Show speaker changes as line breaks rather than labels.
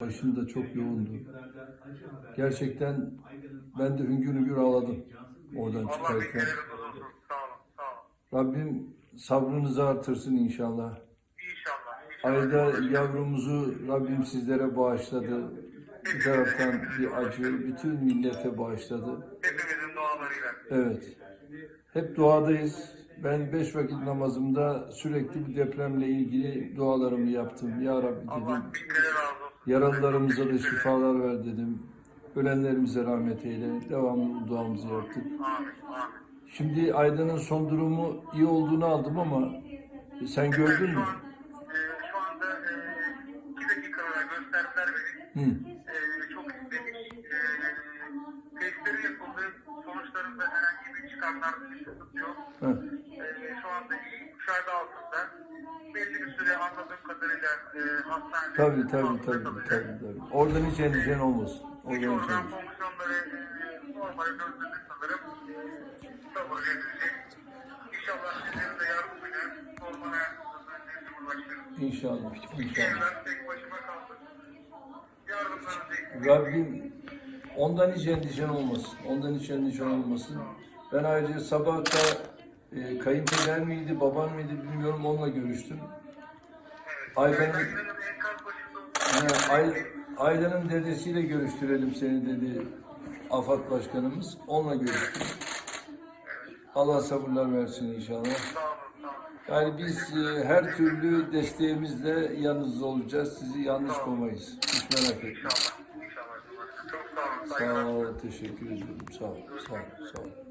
Başında çok yoğundu. Gerçekten ben de hüngür hüngür ağladım oradan çıkarken. Rabbim sabrınızı artırsın inşallah.
İnşallah. inşallah.
Ayda yavrumuzu Rabbim sizlere bağışladı. Bir taraftan bir acı bütün millete bağışladı.
Hepimizin dualarıyla.
Evet. Hep duadayız. Ben beş vakit namazımda sürekli bu depremle ilgili dualarımı yaptım. Ya Rabbi dedim. Yaralılarımıza da şifalar ver dedim. Ölenlerimize rahmet eyle. Devamlı bu duamızı yaptık. Şimdi Aydın'ın son durumu iyi olduğunu aldım ama e, sen gördün
Şu
mü?
an, e, şu anda e, iki dakikalara gösterdiler beni.
Hı.
E, çok istedik. E, testleri yapıldı. Sonuçlarında herhangi bir sıkıntı yok.
Hı.
E, şu anda iyi. Dışarıda altında. Belli bir süre anladığım kadarıyla e, hastanede.
Tabii tabii tabii
kalacak.
tabii. tabii. Oradan hiç endişen olmasın. Oradan hiç endişen.
fonksiyonları e, normale döndüğünde sanırım sabır edilecek. İnşallah sizlerin de yardımıyla normal hayatımıza döneceğiz Cumhurbaşkanım.
İnşallah. İnşallah. Rabbim ondan hiç endişen olmasın. Ondan hiç endişen olmasın. Ben ayrıca sabah da e, kayınpeder miydi, baban mıydı bilmiyorum onunla görüştüm. Aydan'ın He, Ay, Aydan'ın dedesiyle görüştürelim seni dedi AFAD Başkanımız. Onunla görüştüm. Allah sabırlar versin inşallah. Yani biz e, her türlü desteğimizle yanınızda olacağız. Sizi yalnız koymayız. Hiç merak etmeyin.
Sağ
ol, teşekkür ederim. Sağ ol, sağ ol, sağ ol.